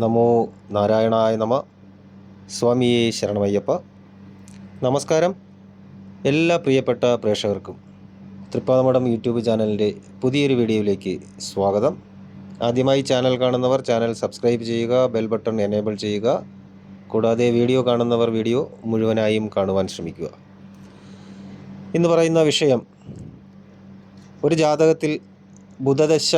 നമോ നാരായണായ നമ. സ്വാമിയെ ശരണമയ്യപ്പ. നമസ്കാരം എല്ലാ പ്രിയപ്പെട്ട പ്രേക്ഷകർക്കും. തൃപ്പാതമഠം യൂട്യൂബ് ചാനലിന്റെ പുതിയൊരു വീഡിയോയിലേക്ക് സ്വാഗതം. ആദ്യമായി ചാനൽ കാണുന്നവർ ചാനൽ സബ്സ്ക്രൈബ് ചെയ്യുക ബെൽ ബട്ടൺ എനേബിൾ ചെയ്യുക. കൂടാതെ വീഡിയോ കാണുന്നവർ വീഡിയോ മുഴുവനായും കാണുവാൻ ശ്രമിക്കുക. ഇന്ന് പറയുന്ന വിഷയം ഒരു ജാതകത്തിൽ ബുധദശ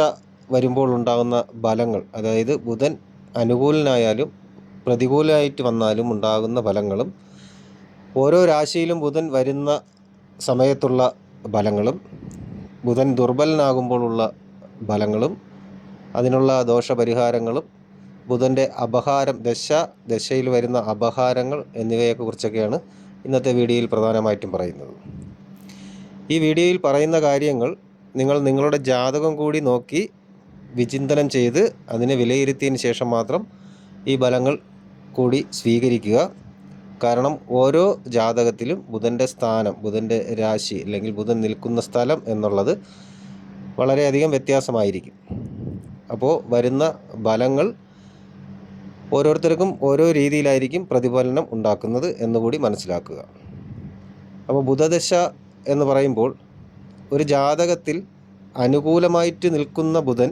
വരുമ്പോൾ ഉണ്ടാകുന്ന ബലങ്ങൾ അതായത് ബുധൻ അനുകൂലനായാലും പ്രതികൂലമായിട്ട് വന്നാലും ഉണ്ടാകുന്ന ഫലങ്ങളും ഓരോ രാശിയിലും ബുധൻ വരുന്ന സമയത്തുള്ള ഫലങ്ങളും ബുധൻ ദുർബലനാകുമ്പോഴുള്ള ഫലങ്ങളും അതിനുള്ള ദോഷപരിഹാരങ്ങളും ബുധന്റെ അപഹാരം ദശ ദശയിൽ വരുന്ന അപഹാരങ്ങൾ എന്നിവയെക്കുറിച്ചൊക്കെയാണ് ഇന്നത്തെ വീഡിയോയിൽ പ്രധാനമായിട്ടും പറയുന്നത്. ഈ വീഡിയോയിൽ പറയുന്ന കാര്യങ്ങൾ നിങ്ങൾ നിങ്ങളുടെ ജാതകം കൂടി നോക്കി വിചിന്തനം ചെയ്ത് അതിനെ വിലയിരുത്തിയതിന് ശേഷം മാത്രം ഈ ഫലങ്ങൾ കൂടി സ്വീകരിക്കുക. കാരണം ഓരോ ജാതകത്തിലും ബുധന്റെ സ്ഥാനം ബുധന്റെ രാശി അല്ലെങ്കിൽ ബുധൻ നിൽക്കുന്ന സ്ഥലം എന്നുള്ളത് വളരെയധികം വ്യത്യാസമായിരിക്കും. അപ്പോൾ വരുന്ന ഫലങ്ങൾ ഓരോരുത്തർക്കും ഓരോ രീതിയിലായിരിക്കും പ്രതിഫലനം ഉണ്ടാക്കുന്നത് എന്നുകൂടി മനസ്സിലാക്കുക. അപ്പോൾ ബുധദശ എന്ന് പറയുമ്പോൾ ഒരു ജാതകത്തിൽ അനുകൂലമായിട്ട് നിൽക്കുന്ന ബുധൻ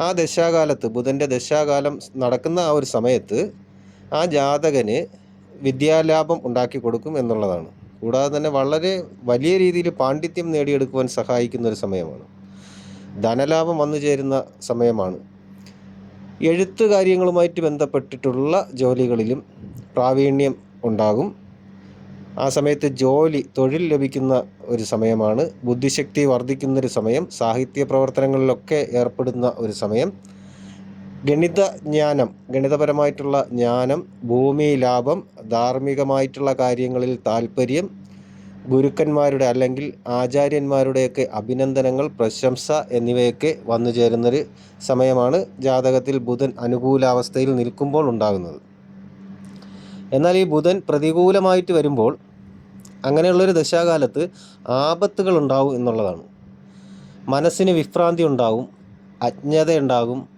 ആ ദശാകാലത്ത് ബുധന്റെ ദശാകാലം നടക്കുന്ന ആ ഒരു സമയത്ത് ആ ജാതകന് വിദ്യാലാഭം ഉണ്ടാക്കി കൊടുക്കും എന്നുള്ളതാണ്. കൂടാതെ തന്നെ വളരെ വലിയ രീതിയിൽ പാണ്ഡിത്യം നേടിയെടുക്കുവാൻ സഹായിക്കുന്ന ഒരു സമയമാണ്. ധനലാഭം വന്നു ചേരുന്ന സമയമാണ്. എഴുത്ത് കാര്യങ്ങളുമായിട്ട് ബന്ധപ്പെട്ടിട്ടുള്ള ജോലികളിലും പ്രാവീണ്യം ഉണ്ടാകും. ആ സമയത്ത് ജോലി തൊഴിൽ ലഭിക്കുന്ന ഒരു സമയമാണ്. ബുദ്ധിശക്തി വർദ്ധിക്കുന്നൊരു സമയം സാഹിത്യ പ്രവർത്തനങ്ങളിലൊക്കെ ഏർപ്പെടുന്ന ഒരു സമയം. ഗണിത ജ്ഞാനം ഗണിതപരമായിട്ടുള്ള ജ്ഞാനം ഭൂമി ലാഭം ധാർമ്മികമായിട്ടുള്ള കാര്യങ്ങളിൽ താല്പര്യം ഗുരുക്കന്മാരുടെ അല്ലെങ്കിൽ ആചാര്യന്മാരുടെയൊക്കെ അഭിനന്ദനങ്ങൾ പ്രശംസ എന്നിവയൊക്കെ വന്നു ചേരുന്നൊരു സമയമാണ് ജാതകത്തിൽ ബുധൻ അനുകൂലാവസ്ഥയിൽ നിൽക്കുമ്പോൾ ഉണ്ടാകുന്നത്. എന്നാൽ ഈ ബുധൻ പ്രതികൂലമായിട്ട് വരുമ്പോൾ അങ്ങനെയുള്ളൊരു ദശാകാലത്ത് ആപത്തുകൾ ഉണ്ടാവും എന്നുള്ളതാണ്. മനസ്സിന് വിഭ്രാന്തി ഉണ്ടാവും അജ്ഞത ഉണ്ടാകും.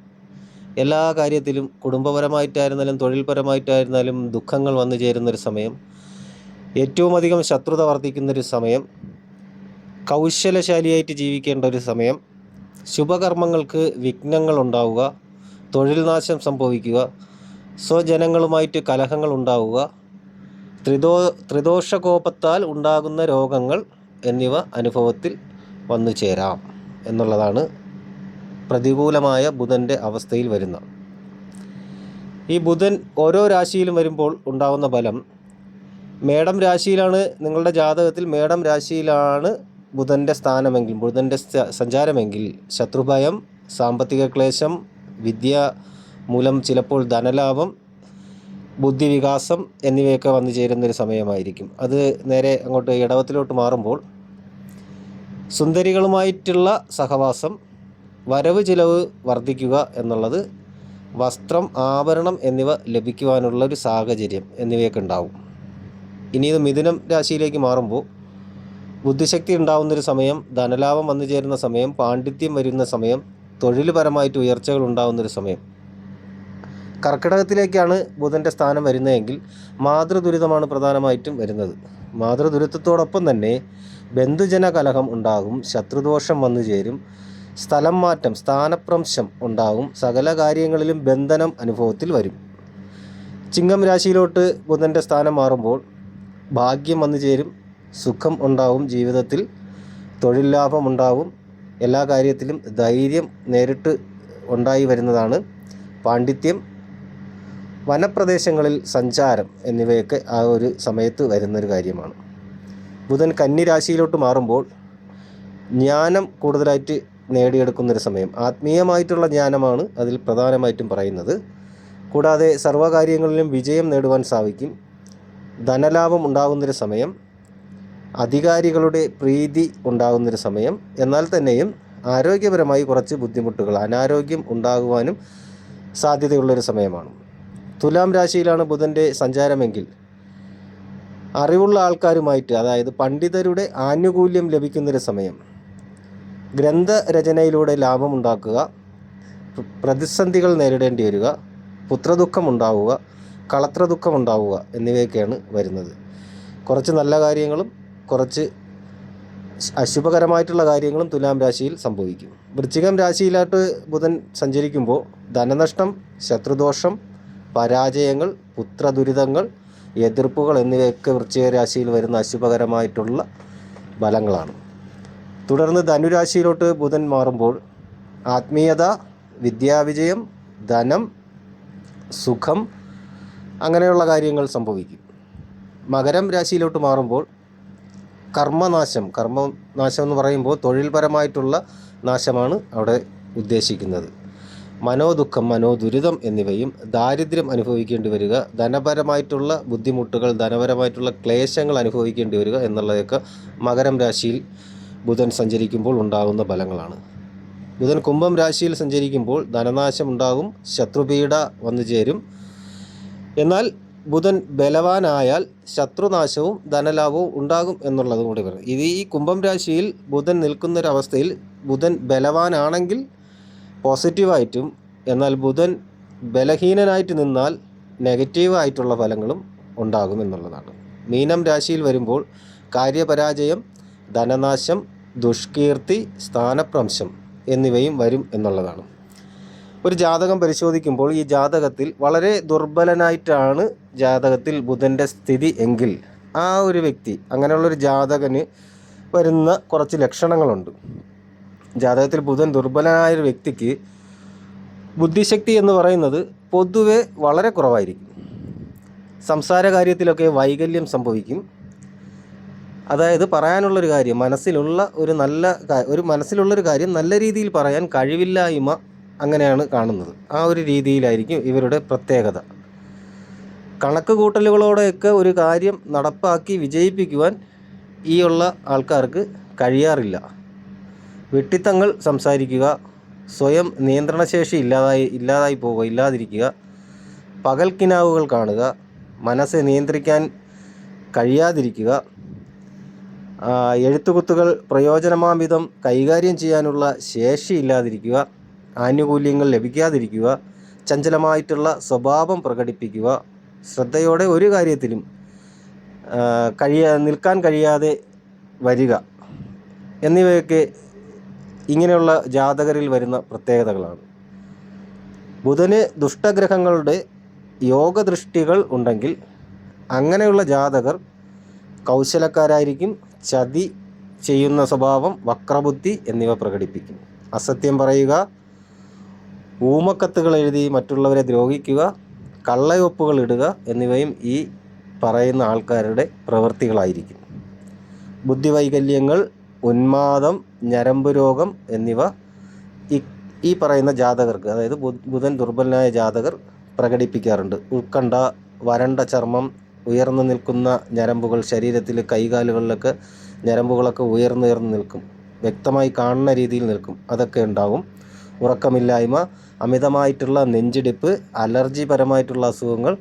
എല്ലാ കാര്യത്തിലും കുടുംബപരമായിട്ടായിരുന്നാലും തൊഴിൽപരമായിട്ടായിരുന്നാലും ദുഃഖങ്ങൾ വന്നു ചേരുന്നൊരു സമയം ഏറ്റവും അധികം ശത്രുത വർദ്ധിക്കുന്നൊരു സമയം കൗശലശാലിയായിട്ട് ജീവിക്കേണ്ട ഒരു സമയം ശുഭകർമ്മങ്ങൾക്ക് വിഘ്നങ്ങൾ ഉണ്ടാവുക തൊഴിൽ നാശം സംഭവിക്കുക സ്വജനങ്ങളുമായിട്ട് കലഹങ്ങൾ ഉണ്ടാവുക ത്രിദോ ത്രിദോഷകോപത്താൽ ഉണ്ടാകുന്ന രോഗങ്ങൾ എന്നിവ അനുഭവത്തിൽ വന്നു ചേരാം എന്നുള്ളതാണ് പ്രതികൂലമായ ബുധന്റെ അവസ്ഥയിൽ വരുന്ന. ഈ ബുധൻ ഓരോ രാശിയിലും വരുമ്പോൾ ഉണ്ടാകുന്ന ഫലം മേടം രാശിയിലാണ് നിങ്ങളുടെ ജാതകത്തിൽ മേടം രാശിയിലാണ് ബുധന്റെ സ്ഥാനമെങ്കിൽ ബുധന്റെ സഞ്ചാരമെങ്കിൽ ശത്രുഭയം സാമ്പത്തിക ക്ലേശം വിദ്യ മൂലം ചിലപ്പോൾ ധനലാഭം ബുദ്ധിവികാസം എന്നിവയൊക്കെ വന്നു ചേരുന്നൊരു സമയമായിരിക്കും. അത് നേരെ അങ്ങോട്ട് ഇടവത്തിലോട്ട് മാറുമ്പോൾ സുന്ദരികളുമായിട്ടുള്ള സഹവാസം വരവ് ചിലവ് വർദ്ധിക്കുക എന്നുള്ളത് വസ്ത്രം ആഭരണം എന്നിവ ലഭിക്കുവാനുള്ള ഒരു സാഹചര്യം എന്നിവയൊക്കെ ഉണ്ടാവും. ഇനി ഇത് മിഥുനം രാശിയിലേക്ക് മാറുമ്പോൾ ബുദ്ധിശക്തി ഉണ്ടാവുന്നൊരു സമയം ധനലാഭം വന്നു ചേരുന്ന സമയം പാണ്ഡിത്യം വരുന്ന സമയം തൊഴിൽപരമായിട്ട് ഉയർച്ചകൾ ഉണ്ടാകുന്നൊരു സമയം കർക്കിടകത്തിലേക്കാണ് ബുധന്റെ സ്ഥാനം വരുന്നതെങ്കിൽ മാതൃദുരിതമാണ് പ്രധാനമായിട്ടും വരുന്നത്. മാതൃദുരിതത്തോടൊപ്പം തന്നെ ബന്ധുജന കലഹം ഉണ്ടാകും ശത്രുദോഷം വന്നു ചേരും സ്ഥലം മാറ്റം സ്ഥാനപ്രംശം ഉണ്ടാകും സകല കാര്യങ്ങളിലും ബന്ധനം അനുഭവത്തിൽ വരും. ചിങ്ങം രാശിയിലോട്ട് ബുധന്റെ സ്ഥാനം മാറുമ്പോൾ ഭാഗ്യം വന്നു ചേരും സുഖം ഉണ്ടാവും ജീവിതത്തിൽ തൊഴിൽ ലാഭം ഉണ്ടാവും എല്ലാ കാര്യത്തിലും ധൈര്യം നേരിട്ട് ഉണ്ടായി വരുന്നതാണ്. പാണ്ഡിത്യം വനപ്രദേശങ്ങളിൽ സഞ്ചാരം എന്നിവയൊക്കെ ആ ഒരു സമയത്ത് വരുന്നൊരു കാര്യമാണ്. ബുധൻ കന്നിരാശിയിലോട്ട് മാറുമ്പോൾ ജ്ഞാനം കൂടുതലായിട്ട് നേടിയെടുക്കുന്നൊരു സമയം. ആത്മീയമായിട്ടുള്ള ജ്ഞാനമാണ് അതിൽ പ്രധാനമായിട്ടും പറയുന്നത്. കൂടാതെ സർവകാര്യങ്ങളിലും വിജയം നേടുവാൻ സാധിക്കും. ധനലാഭം ഉണ്ടാകുന്നൊരു സമയം. അധികാരികളുടെ പ്രീതി ഉണ്ടാകുന്നൊരു സമയം. എന്നാൽ തന്നെയും ആരോഗ്യപരമായി കുറച്ച് ബുദ്ധിമുട്ടുകൾ അനാരോഗ്യം ഉണ്ടാകുവാനും സാധ്യതയുള്ളൊരു സമയമാണ്. തുലാം രാശിയിലാണ് ബുധന്റെ സഞ്ചാരമെങ്കിൽ അറിവുള്ള ആൾക്കാരുമായിട്ട് അതായത് പണ്ഡിതരുടെ ആനുകൂല്യം ലഭിക്കുന്നൊരു സമയം. ഗ്രന്ഥരചനയിലൂടെ ലാഭമുണ്ടാക്കുക പ്ര- പ്രതിസന്ധികൾ നേരിടേണ്ടി വരിക പുത്രദുഃഖം ഉണ്ടാവുക കളത്രദുഃഖം ഉണ്ടാവുക എന്നിവയൊക്കെയാണ് വരുന്നത്. കുറച്ച് നല്ല കാര്യങ്ങളും കുറച്ച് അശുഭകരമായിട്ടുള്ള കാര്യങ്ങളും തുലാം രാശിയിൽ സംഭവിക്കും. വൃശ്ചികം രാശിയിലായിട്ട് ബുധൻ സഞ്ചരിക്കുമ്പോൾ ധനനഷ്ടം ശത്രുദോഷം പരാജയങ്ങൾ പുത്രദുരിതങ്ങൾ എതിർപ്പുകൾ എന്നിവയൊക്കെ വൃശ്ചിക രാശിയിൽ വരുന്ന അശുഭകരമായിട്ടുള്ള ഫലങ്ങളാണ്. തുടർന്ന് ധനുരാശിയിലോട്ട് ബുധൻ മാറുമ്പോൾ ആത്മീയത വിദ്യാവിജയം ധനം സുഖം അങ്ങനെയുള്ള കാര്യങ്ങൾ സംഭവിക്കും. മകരം രാശിയിലോട്ട് മാറുമ്പോൾ കർമ്മനാശം കർമ്മനാശം എന്ന് പറയുമ്പോൾ തൊഴിൽപരമായിട്ടുള്ള നാശമാണ് അവിടെ ഉദ്ദേശിക്കുന്നത്. മനോദുഃഖം മനോദുരിതം എന്നിവയും ദാരിദ്ര്യം അനുഭവിക്കേണ്ടി വരിക ധനപരമായിട്ടുള്ള ബുദ്ധിമുട്ടുകൾ ധനപരമായിട്ടുള്ള ക്ലേശങ്ങൾ അനുഭവിക്കേണ്ടി വരിക എന്നുള്ളതൊക്കെ മകരം രാശിയിൽ ബുധൻ സഞ്ചരിക്കുമ്പോൾ ഉണ്ടാകുന്ന ഫലങ്ങളാണ്. ബുധൻ കുംഭം രാശിയിൽ സഞ്ചരിക്കുമ്പോൾ ധനനാശം ഉണ്ടാകും ശത്രുപീഡ വന്നു ചേരും. എന്നാൽ ബുധൻ ബലവാനായാൽ ശത്രുനാശവും ധനലാഭവും ഉണ്ടാകും എന്നുള്ളതും കൂടി പറയും. ഇത് ഈ കുംഭം രാശിയിൽ ബുധൻ നിൽക്കുന്നൊരവസ്ഥയിൽ ബുധൻ ബലവാനാണെങ്കിൽ പോസിറ്റീവായിട്ടും എന്നാൽ ബുധൻ ബലഹീനനായിട്ട് നിന്നാൽ നെഗറ്റീവായിട്ടുള്ള ഫലങ്ങളും ഉണ്ടാകും എന്നുള്ളതാണ്. മീനം രാശിയിൽ വരുമ്പോൾ കാര്യപരാജയം ധനനാശം ദുഷ്കീർത്തി സ്ഥാനഭ്രംശം എന്നിവയും വരും എന്നുള്ളതാണ്. ഒരു ജാതകം പരിശോധിക്കുമ്പോൾ ഈ ജാതകത്തിൽ വളരെ ദുർബലനായിട്ടാണ് ജാതകത്തിൽ ബുധന്റെ സ്ഥിതി എങ്കിൽ ആ ഒരു വ്യക്തി അങ്ങനെയുള്ളൊരു ജാതകന് വരുന്ന കുറച്ച് ലക്ഷണങ്ങളുണ്ട്. ജാതകത്തിൽ ബുധൻ ദുർബലനായ ഒരു വ്യക്തിക്ക് ബുദ്ധിശക്തി എന്ന് പറയുന്നത് പൊതുവെ വളരെ കുറവായിരിക്കും. സംസാര കാര്യത്തിലൊക്കെ വൈകല്യം സംഭവിക്കും. അതായത് പറയാനുള്ളൊരു കാര്യം മനസ്സിലുള്ള ഒരു നല്ല ഒരു മനസ്സിലുള്ളൊരു കാര്യം നല്ല രീതിയിൽ പറയാൻ കഴിവില്ലായ്മ അങ്ങനെയാണ് കാണുന്നത്. ആ ഒരു രീതിയിലായിരിക്കും ഇവരുടെ പ്രത്യേകത. കണക്ക് കൂട്ടലുകളോടെയൊക്കെ ഒരു കാര്യം നടപ്പാക്കി വിജയിപ്പിക്കുവാൻ ഈ ഉള്ള ആൾക്കാർക്ക് കഴിയാറില്ല. വെട്ടിത്തങ്ങൾ സംസാരിക്കുക സ്വയം നിയന്ത്രണശേഷി ഇല്ലാതായി ഇല്ലാതായി പോവുക ഇല്ലാതിരിക്കുക പകൽക്കിനാവുകൾ കാണുക മനസ്സ് നിയന്ത്രിക്കാൻ കഴിയാതിരിക്കുക എഴുത്തുകുത്തുകൾ പ്രയോജനമാംവിധം കൈകാര്യം ചെയ്യാനുള്ള ശേഷി ഇല്ലാതിരിക്കുക ആനുകൂല്യങ്ങൾ ലഭിക്കാതിരിക്കുക ചഞ്ചലമായിട്ടുള്ള സ്വഭാവം പ്രകടിപ്പിക്കുക ശ്രദ്ധയോടെ ഒരു കാര്യത്തിലും കഴിയാ നിൽക്കാൻ കഴിയാതെ വരിക എന്നിവയൊക്കെ ഇങ്ങനെയുള്ള ജാതകരിൽ വരുന്ന പ്രത്യേകതകളാണ്. ബുധന് ദുഷ്ടഗ്രഹങ്ങളുടെ യോഗദൃഷ്ടികൾ ഉണ്ടെങ്കിൽ അങ്ങനെയുള്ള ജാതകർ കൗശലക്കാരായിരിക്കും ചതി ചെയ്യുന്ന സ്വഭാവം വക്രബുദ്ധി എന്നിവ പ്രകടിപ്പിക്കും. അസത്യം പറയുക ഊമക്കത്തുകൾ എഴുതി മറ്റുള്ളവരെ ദ്രോഹിക്കുക കള്ളയൊപ്പുകൾ ഇടുക എന്നിവയും ഈ പറയുന്ന ആൾക്കാരുടെ പ്രവൃത്തികളായിരിക്കും. ബുദ്ധിവൈകല്യങ്ങൾ ഉന്മാദം ഞരമ്പ് രോഗം എന്നിവ ഈ പറയുന്ന ജാതകർക്ക് അതായത് ബുധൻ ദുർബലനായ ജാതകർ പ്രകടിപ്പിക്കാറുണ്ട്. ഉത്കണ്ഠ വരണ്ട ചർമ്മം ഉയർന്നു നിൽക്കുന്ന ഞരമ്പുകൾ ശരീരത്തിൽ കൈകാലുകളിലൊക്കെ ഞരമ്പുകളൊക്കെ ഉയർന്നുയർന്നു നിൽക്കും. വ്യക്തമായി കാണുന്ന രീതിയിൽ നിൽക്കും. അതൊക്കെ ഉണ്ടാവും ഉറക്കമില്ലായ്മ അമിതമായിട്ടുള്ള നെഞ്ചിടിപ്പ് അലർജി പരമായിട്ടുള്ള അസുഖങ്ങൾ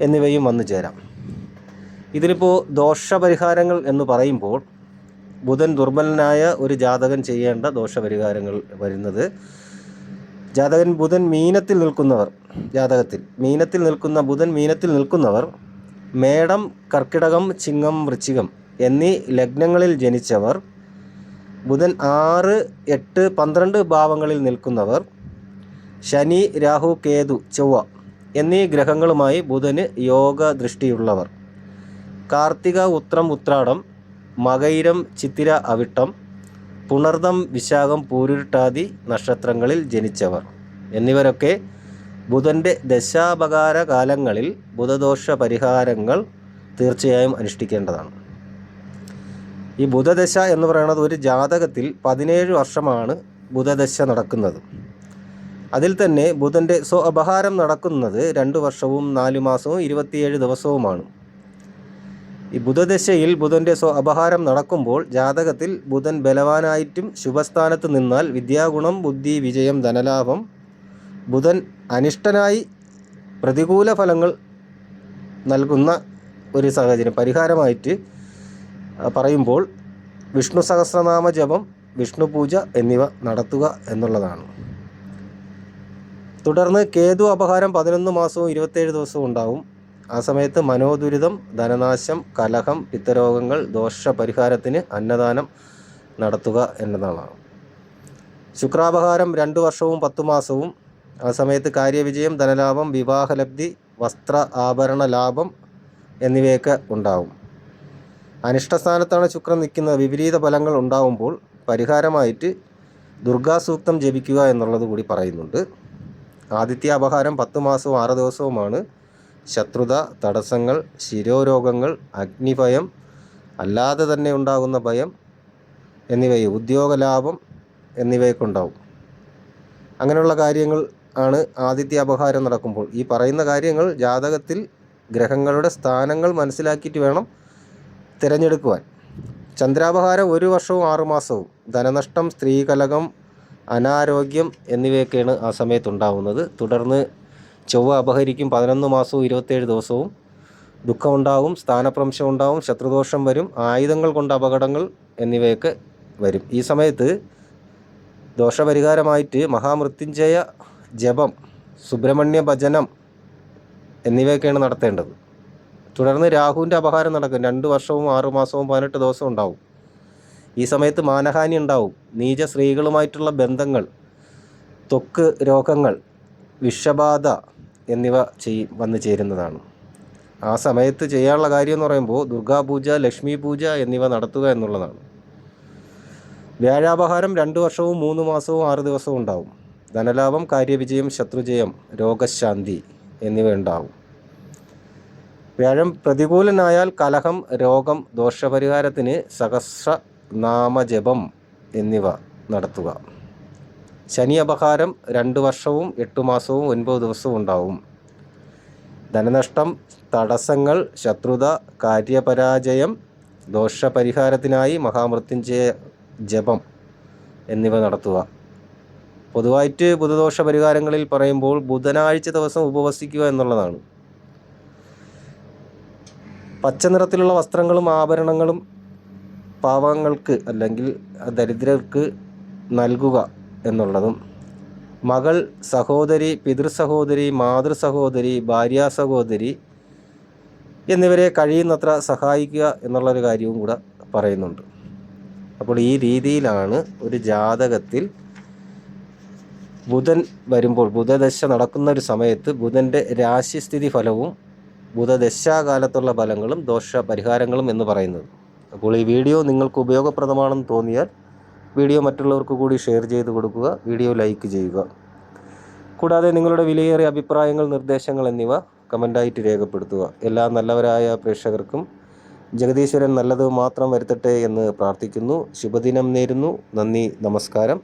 എന്നിവയും വന്നു ചേരാം. ഇതിലിപ്പോൾ ദോഷപരിഹാരങ്ങൾ എന്ന് പറയുമ്പോൾ ബുധൻ ദുർബലനായ ഒരു ജാതകൻ ചെയ്യേണ്ട ദോഷപരിഹാരങ്ങൾ വരുന്നത്. ജാതകൻ ബുധൻ മീനത്തിൽ നിൽക്കുന്നവർ ജാതകത്തിൽ മീനത്തിൽ നിൽക്കുന്ന ബുധൻ മീനത്തിൽ നിൽക്കുന്നവർ മേടം കർക്കിടകം ചിങ്ങം വൃശ്ചികം എന്നീ ലഗ്നങ്ങളിൽ ജനിച്ചവർ ബുധൻ ആറ് എട്ട് പന്ത്രണ്ട് ഭാവങ്ങളിൽ നിൽക്കുന്നവർ ശനി രാഹു കേതു ചൊവ്വ എന്നീ ഗ്രഹങ്ങളുമായി ബുധന് യോഗ ദൃഷ്ടിയുള്ളവർ കാർത്തിക ഉത്രം ഉത്രാടം മകയിരം ചിത്തിര അവിട്ടം പുണർദം വിശാഖം പൂരുരുട്ടാതി നക്ഷത്രങ്ങളിൽ ജനിച്ചവർ. എന്നിവരൊക്കെ ബുധന്റെ ദശാപകാര കാലങ്ങളിൽ ബുധദോഷ പരിഹാരങ്ങൾ തീർച്ചയായും അനുഷ്ഠിക്കേണ്ടതാണ്. ഈ ബുധദശ എന്ന് പറയുന്നത് ഒരു ജാതകത്തിൽ പതിനേഴ് വർഷമാണ് ബുധദശ നടക്കുന്നത്. അതിൽ തന്നെ ബുധന്റെ സ്വ അപഹാരം നടക്കുന്നത് രണ്ട് വർഷവും നാല് മാസവും ഇരുപത്തിയേഴ് ദിവസവുമാണ്. ഈ ബുധദശയിൽ ബുധന്റെ സ്വ അപഹാരം നടക്കുമ്പോൾ ജാതകത്തിൽ ബുധൻ ബലവാനായിട്ടും ശുഭസ്ഥാനത്ത് നിന്നാൽ വിദ്യാഗുണം ബുദ്ധി വിജയം ധനലാഭം ബുധൻ അനിഷ്ടനായി പ്രതികൂല ഫലങ്ങൾ നൽകുന്ന ഒരു സാഹചര്യം പരിഹാരമായിട്ട് പറയുമ്പോൾ വിഷ്ണു സഹസ്രനാമ ജപം വിഷ്ണു പൂജ എന്നിവ നടത്തുക എന്നുള്ളതാണ്. തുടർന്ന് കേതു അപഹാരം പതിനൊന്ന് മാസവും ഇരുപത്തേഴ് ദിവസവും ഉണ്ടാവും. ആ സമയത്ത് മനോദുരിതം ധനനാശം കലഹം പിത്തരോഗങ്ങൾ ദോഷപരിഹാരത്തിന് അന്നദാനം നടത്തുക എന്നതാണ്. ശുക്രാപഹാരം രണ്ടു വർഷവും പത്തു മാസവും. ആ സമയത്ത് കാര്യവിജയം ധനലാഭം വിവാഹലബ്ധി വസ്ത്ര ആഭരണ ലാഭം എന്നിവയൊക്കെ ഉണ്ടാവും. അനിഷ്ടസ്ഥാനത്താണ് ശുക്രൻ നിൽക്കുന്നത്. വിപരീത ഫലങ്ങൾ ഉണ്ടാവുമ്പോൾ പരിഹാരമായിട്ട് ദുർഗാസൂക്തം ജപിക്കുക എന്നുള്ളത് കൂടി പറയുന്നുണ്ട്. ആദിത്യ അപഹാരം പത്ത് മാസവും ആറ് ദിവസവുമാണ്. ശത്രുത തടസ്സങ്ങൾ ശിരോരോഗങ്ങൾ അഗ്നിഭയം അല്ലാതെ തന്നെ ഉണ്ടാകുന്ന ഭയം എന്നിവയെ ഉദ്യോഗലാഭം എന്നിവയൊക്കെ ഉണ്ടാവും അങ്ങനെയുള്ള കാര്യങ്ങൾ ആണ് ആദിത്യ അപഹാരം നടക്കുമ്പോൾ. ഈ പറയുന്ന കാര്യങ്ങൾ ജാതകത്തിൽ ഗ്രഹങ്ങളുടെ സ്ഥാനങ്ങൾ മനസ്സിലാക്കിയിട്ട് വേണം തിരഞ്ഞെടുക്കുവാൻ. ചന്ദ്രാപഹാരം ഒരു വർഷവും ആറുമാസവും ധനനഷ്ടം സ്ത്രീകലകം അനാരോഗ്യം എന്നിവയൊക്കെയാണ് ആ സമയത്ത് ഉണ്ടാവുന്നത്. തുടർന്ന് ചൊവ്വ അപഹരിക്കും പതിനൊന്ന് മാസവും ഇരുപത്തേഴ് ദിവസവും. ദുഃഖമുണ്ടാവും സ്ഥാനഭ്രംശം ഉണ്ടാവും ശത്രുദോഷം വരും ആയുധങ്ങൾ കൊണ്ട് അപകടങ്ങൾ എന്നിവയൊക്കെ വരും. ഈ സമയത്ത് ദോഷപരിഹാരമായിട്ട് മഹാമൃത്യുഞ്ജയ ജപം സുബ്രഹ്മണ്യ ഭജനം എന്നിവയൊക്കെയാണ് നടത്തേണ്ടത്. തുടർന്ന് രാഹുവിന്റെ അപഹാരം നടക്കും. രണ്ട് വർഷവും ആറു മാസവും പതിനെട്ട് ദിവസവും ഉണ്ടാവും. ഈ സമയത്ത് മാനഹാനി ഉണ്ടാവും. നീച സ്ത്രീകളുമായിട്ടുള്ള ബന്ധങ്ങൾ ത്വക്ക് രോഗങ്ങൾ വിഷബാധ എന്നിവ ചെയ് വന്നു ചേരുന്നതാണ്. ആ സമയത്ത് ചെയ്യാനുള്ള കാര്യം എന്ന് പറയുമ്പോൾ ദുർഗാപൂജ ലക്ഷ്മി പൂജ എന്നിവ നടത്തുക എന്നുള്ളതാണ്. വ്യാഴാപഹാരം രണ്ട് വർഷവും മൂന്ന് മാസവും ആറ് ദിവസവും ഉണ്ടാവും. ധനലാഭം കാര്യവിജയം ശത്രുജയം രോഗശാന്തി എന്നിവ ഉണ്ടാവും. വ്യാഴം പ്രതികൂലനായാൽ കലഹം രോഗം ദോഷപരിഹാരത്തിന് സഹസ്രനാമജപം എന്നിവ നടത്തുക. ശനി അപഹാരം രണ്ട് വർഷവും എട്ട് മാസവും ഒൻപത് ദിവസവും ഉണ്ടാവും. ധനനഷ്ടം തടസ്സങ്ങൾ ശത്രുത കാര്യപരാജയം ദോഷപരിഹാരത്തിനായി മഹാമൃത്യുഞ്ജയ ജപം എന്നിവ നടത്തുക. പൊതുവായിട്ട് ബുധദോഷ പരിഹാരങ്ങളിൽ പറയുമ്പോൾ ബുധനാഴ്ച ദിവസം ഉപവസിക്കുക എന്നുള്ളതാണ്. പച്ച നിറത്തിലുള്ള വസ്ത്രങ്ങളും ആഭരണങ്ങളും പാവങ്ങൾക്ക് അല്ലെങ്കിൽ ദരിദ്രർക്ക് നൽകുക എന്നുള്ളതും മകൾ സഹോദരി പിതൃ സഹോദരി മാതൃ സഹോദരി ഭാര്യ സഹോദരി എന്നിവരെ കഴിയുന്നത്ര സഹായിക്കുക എന്നുള്ളൊരു കാര്യവും കൂടെ പറയുന്നുണ്ട്. അപ്പോൾ ഈ രീതിയിലാണ് ഒരു ജാതകത്തിൽ ബുധൻ വരുമ്പോൾ ബുധദശ നടക്കുന്ന ഒരു സമയത്ത് ബുധന്റെ രാശിസ്ഥിതി ഫലവും ബുധദശാകാലത്തുള്ള ഫലങ്ങളും ദോഷ പരിഹാരങ്ങളും എന്ന് പറയുന്നത്. അപ്പോൾ ഈ വീഡിയോ നിങ്ങൾക്ക് ഉപയോഗപ്രദമാണെന്ന് തോന്നിയാൽ വീഡിയോ മറ്റുള്ളവർക്ക് കൂടി ഷെയർ ചെയ്ത് കൊടുക്കുക വീഡിയോ ലൈക്ക് ചെയ്യുക. കൂടാതെ നിങ്ങളുടെ വിലയേറിയ അഭിപ്രായങ്ങൾ നിർദ്ദേശങ്ങൾ എന്നിവ കമന്റായിട്ട് രേഖപ്പെടുത്തുക. എല്ലാ നല്ലവരായ പ്രേക്ഷകർക്കും ജഗദീശ്വരൻ നല്ലത് മാത്രം വരുത്തട്ടെ എന്ന് പ്രാർത്ഥിക്കുന്നു. ശുഭദിനം നേരുന്നു. നന്ദി നമസ്കാരം.